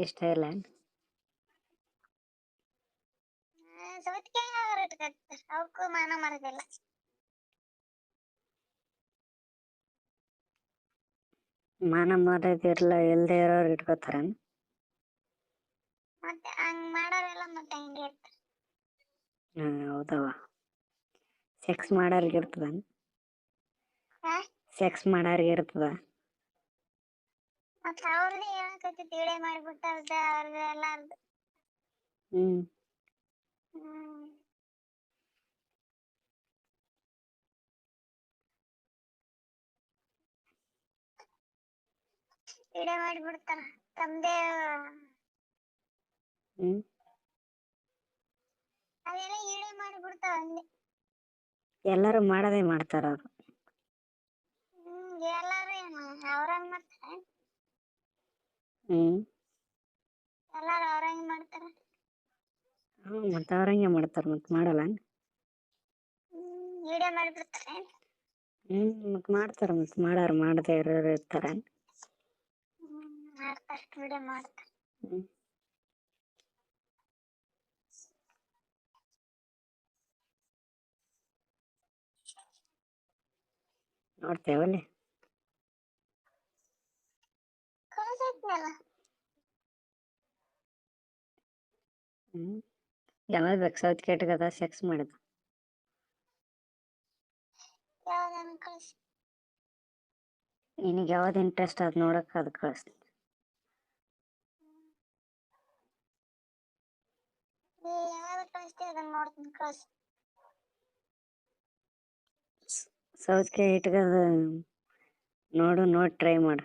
ಇಷ್ಟ ಇಲ್ಲ. ಸೌತಿಕಾಯಿ ಅವ್ರು ಇಟ್ಕೊತಾರ ಅವಕ್ಕೂ ಮಾನ ಮರದಿಲ್ಲ. ಮಾನ ಮರ್ಯಾದಿರ್ಲ ಇಲ್ದೇ ಇರೋರು ಇಟ್ಕೋತಾರ. ಮತ್ತೆ ಹಂಗ್ ಮಾಡೋರೆಲ್ಲ ಮತ್ತೆ ಹಂಗೆ ಇರ್ತಾರ. ಹ್ಮ್ ಹೌದವ ಸೆಕ್ಸ್ ಮಾಡೋರ್ಗೆ ಇರ್ತದ? ಸೆಕ್ಸ್ ಮಾಡೋರ್ಗೆ ಇರ್ತದ? ಮತ್ತೆ ಅವ್ರದ್ದು ಹೇಳಕತ್ತಿತ್ತು ಇಳೆ ಮಾಡಿಬಿಟ್ಟು ಅರ್ಧ ಅರ್ಧ ಎಲ್ಲಾರ್ದು ಹ್ಮ್ ಹ್ಮ್ ಇಡೆ ಮಾಡಿಬಿಡ್ತಾರ ತಮ್ದೇ ಹ್ಮ್ ಅವೆಲ್ಲ ಇಡೆ ಮಾಡಿಬಿಡ್ತಾವ ಅಂದೆ ಎಲ್ಲರೂ ಮಾಡೋದೇ ಮಾಡ್ತಾರ ಅವ್ರು ಹ್ಮ್ ಎಲ್ಲಾರು ಏನು ಅವ್ರಂಗ್ ಮಾಡ್ತಾರ ಹ್ಮ್ ಎಲ್ಲಾರು ಅವ್ರಂಗ್ ಮಾಡ್ತಾರ ಹ್ಮ್ ಮತ್ತೆ ಅವ್ರಂಗೆ ಮಾಡ್ತಾರ ಮತ್ತೆ ಮಾಡಲ್ಲ ಹ್ಮ್ ಇಡೆ ಮಾಡಿಬಿಡ್ತಾರೆ ಹ್ಮ್ ಮತ್ತೆ ಮಾಡ್ತಾರ ಮತ್ತೆ ಮಾಡೋರು ಮಾಡದೇ ಇರೋರು ಇರ್ತಾರ ಹ್ಮ್ ಮಾಡ್ತಾರ ಇಡೆ ಮಾಡ್ತಾರ ಹ್ಮ್ ನೋಡ್ತೇವಲ್ಲಿ ಯಾವಾಗ ಬೇಕು ಸೌತ್ ಕೆಟ್ಟಗದ ಸೆಕ್ಸ್ ಮಾಡಿದ? ನಿನಗೆ ಯಾವ್ದು ಇಂಟ್ರೆಸ್ಟ್ ಅದು ನೋಡಕ್ ಅದು ಕಳಿಸ್ತೀನಿ. ಸೌತ್ಗೆ ಇಟ್ಕದ ನೋಡು ನೋಡಿ ಟ್ರೈ ಮಾಡು.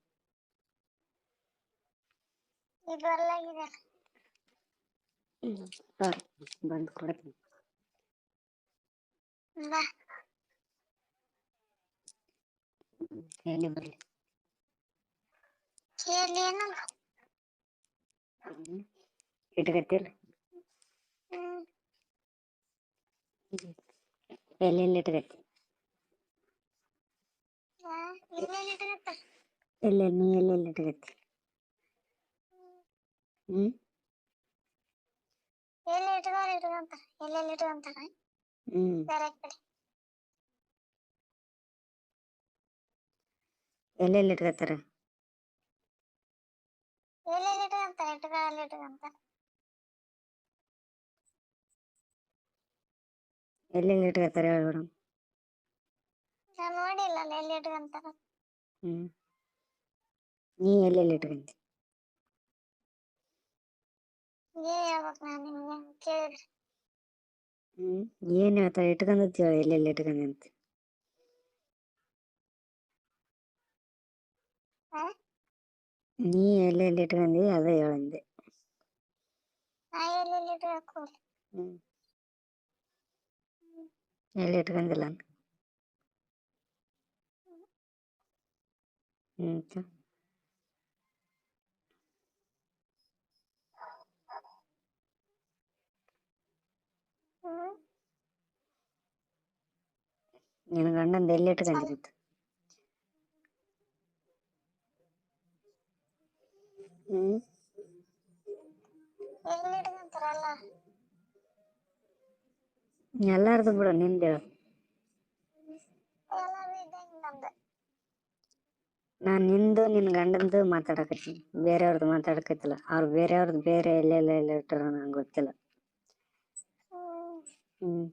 ಬಂದು ಕೊಡ್ತೀನಿ ಬಾ ಎಲ್ಲಿ ಬರಲಿ ಕೇಳಿ ಏನಲ್ಲ ಇಟ್ಕತ್ತಿಲ್ಲ ಹ್ಮ್ ಎಲ್ಲೆಲ್ಲಿ ಇಟ್ಕತ್ತಿ ಆ, ಎಲ್ಲೆಲ್ಲಿ ಇಟ್ಕೊತಾರ ಎಲ್ಲೆ ನೀ ಎಲ್ಲೆಲ್ಲಿ ಇಟ್ಕತ್ತಿ ಇಟ್ಕೊಂತಾರ ಎಲ್ಲೆಲ್ಲಿ ಇಟ್ಕತ್ತಾರ ಹೇಳಿ ಮೇಡಮ್ ನಾ ನೋಡಿಲ್ಲ ಅಲ್ಲಿ ಎಲ್ಲಿ ಇಟ್ಕೊಂತಾರ ಹ್ಞೂ ನೀ ಎಲ್ಲೆಲ್ಲಿ ಇಟ್ಕಂತಿ ಏನ್ ಹೇಳ್ಬೇಕು ನಾನು ನಿಮ್ಗೆ ಕೇಳಿದ್ರೆ ಹ್ಞೂ ಏನು ಹೇಳ್ತಾರೆ ಇಟ್ಕೊಂಡತ್ತಿ ಹೇಳಿ ಎಲ್ಲೆಲ್ಲಿ ಇಟ್ಕೊಂಡಿ ಅಂತ ಆ? ನೀ ಎಲ್ಲೆಲ್ಲಿ ಇಟ್ಕೊಂಡಿ ಅದೇ ಹೇಳಂದೆ ನಾ ಎಲ್ಲೆಲ್ಲಿ ಇಟ್ಬೇಕು ಹ್ಞೂ ಎಲ್ಲಿ ಇಟ್ಕೊಂಡಿಲ್ಲ ಹ್ಞೂ ತ ಹ್ಮ್ ನಿನ್ನ ಗಂಡಂದು ಎಲ್ಲಿ ಇಟ್ಕೊಂಡಿ ಹ್ಮ್? ಎಲ್ಲಾರ್ದು ಬಿಡು, ನಿಂದು ನಾನು ನಿಂದು ನಿನ್ನ ಗಂಡಂದು ಮಾತಾಡಕತ್ತೀನಿ. ಬೇರೆಯವ್ರದ್ದು ಮಾತಾಡಕತ್ತಿಲ್ಲ. ಅವ್ರು ಬೇರೆಯವ್ರದ್ದು ಬೇರೆ ಎಲ್ಲೆಲ್ಲ ಎಲ್ಲ ಇಟ್ಟಾರ ನಂಗೆ ಗೊತ್ತಿಲ್ಲ. ಹ್ಮ್.